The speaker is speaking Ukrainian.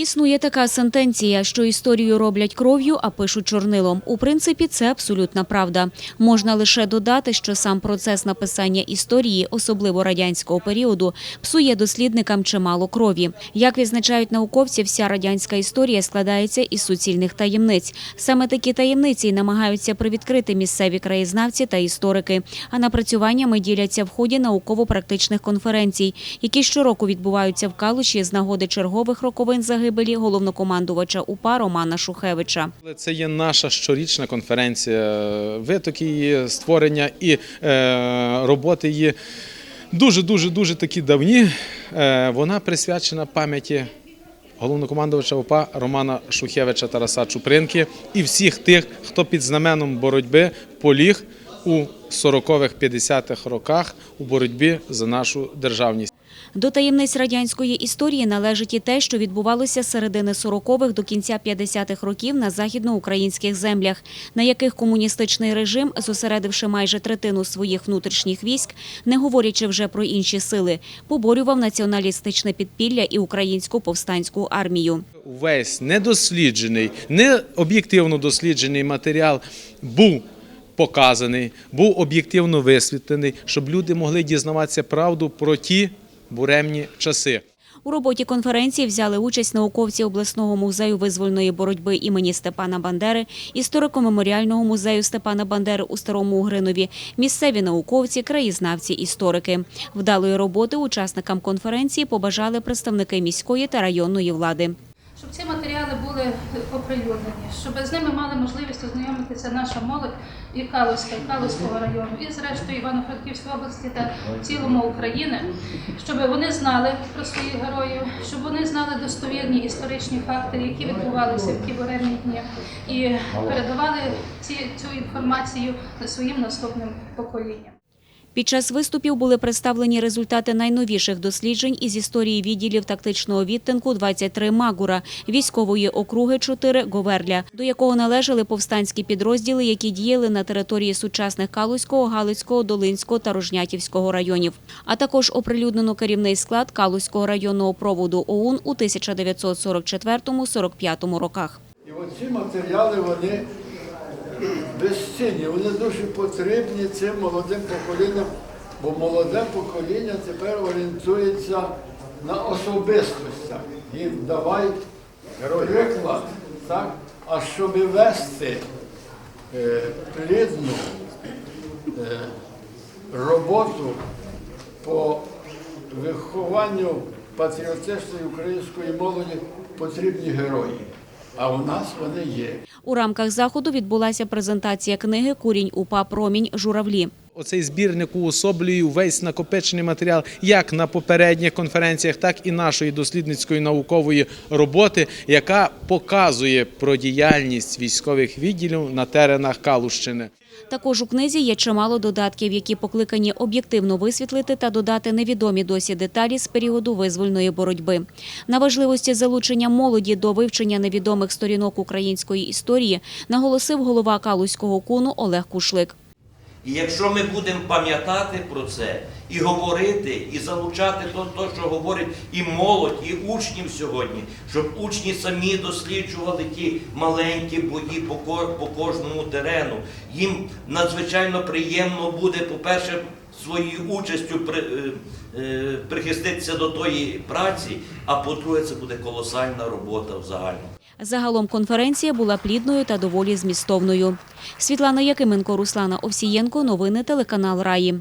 Існує така сентенція, що історію роблять кров'ю, а пишуть чорнилом. У принципі, це абсолютна правда. Можна лише додати, що сам процес написання історії, особливо радянського періоду, псує дослідникам чимало крові. Як відзначають науковці, вся радянська історія складається із суцільних таємниць. Саме такі таємниці намагаються привідкрити місцеві краєзнавці та історики. А напрацюваннями діляться в ході науково-практичних конференцій, які щороку відбуваються в Калуші з нагоди чергових роковин загибелі головнокомандувача УПА Романа Шухевича. Це є наша щорічна конференція. Витоки її створення і е, роботи її дуже дуже дуже такі давні. Е, вона присвячена пам'яті головнокомандувача УПА Романа Шухевича Тараса Чупринки і всіх тих, хто під знаменом боротьби поліг у 40-х, 50-х роках у боротьбі за нашу державність. До таємниць радянської історії належить і те, що відбувалося з середини 40-х до кінця 50-х років на західноукраїнських землях, на яких комуністичний режим, зосередивши майже третину своїх внутрішніх військ, не говорячи вже про інші сили, поборював націоналістичне підпілля і українську повстанську армію. Увесь недосліджений, не об'єктивно досліджений матеріал був показаний, був об'єктивно висвітлений, щоб люди могли дізнаватися правду про ті буремні часи. У роботі конференції взяли участь науковці обласного музею визвольної боротьби імені Степана Бандери, історико-меморіального музею Степана Бандери у Старому Угринові, місцеві науковці, краєзнавці, історики. Вдалої роботи учасникам конференції побажали представники міської та районної влади. Щоб ці матеріали були оприлюднені, щоб з ними мали можливість ознайомитися наша молодь і Калузька, і Калузького району, і зрештою Івано-Франківської області та цілому України, щоб вони знали про своїх героїв, щоб вони знали достовірні історичні факти, які відбувалися в ті буремні дні, і передавали ці, цю інформацію своїм наступним поколінням. Під час виступів були представлені результати найновіших досліджень із історії відділів тактичного відтинку 23 Магура, військової округи 4 Говерля, до якого належали повстанські підрозділи, які діяли на території сучасних Калузького, Галицького, Долинського та Рожнятівського районів. А також оприлюднено керівний склад Калузького районного проводу ОУН у 1944-45 роках. І оці матеріали вони безцінні, вони дуже потрібні цим молодим поколінням, бо молоде покоління тепер орієнтується на особистостях. Їм давай приклад, так? а щоб вести е, плідну е, роботу по вихованню патріотичної української молоді потрібні герої. А у нас вони є. У рамках заходу відбулася презентація книги Курінь УПА Промінь журавлі. Оцей збірник уособлює весь накопичений матеріал як на попередніх конференціях, так і нашої дослідницької наукової роботи, яка показує про діяльність військових відділів на теренах Калущини. Також у книзі є чимало додатків, які покликані об'єктивно висвітлити та додати невідомі досі деталі з періоду визвольної боротьби. На важливості залучення молоді до вивчення невідомих сторінок української історії наголосив голова Калузького куну Олег Кушлик. І якщо ми будемо пам'ятати про це і говорити, і залучати то, то, що говорить і молодь, і учнів сьогодні, щоб учні самі досліджували ті маленькі бої по, ко- по кожному терену, їм надзвичайно приємно буде, по-перше, своєю участю при, е, е, прихиститися до тої праці, а по-друге, це буде колосальна робота в загальному. Загалом конференція була плідною та доволі змістовною. Світлана Якименко, Руслана Овсієнко. Новини телеканал Раї.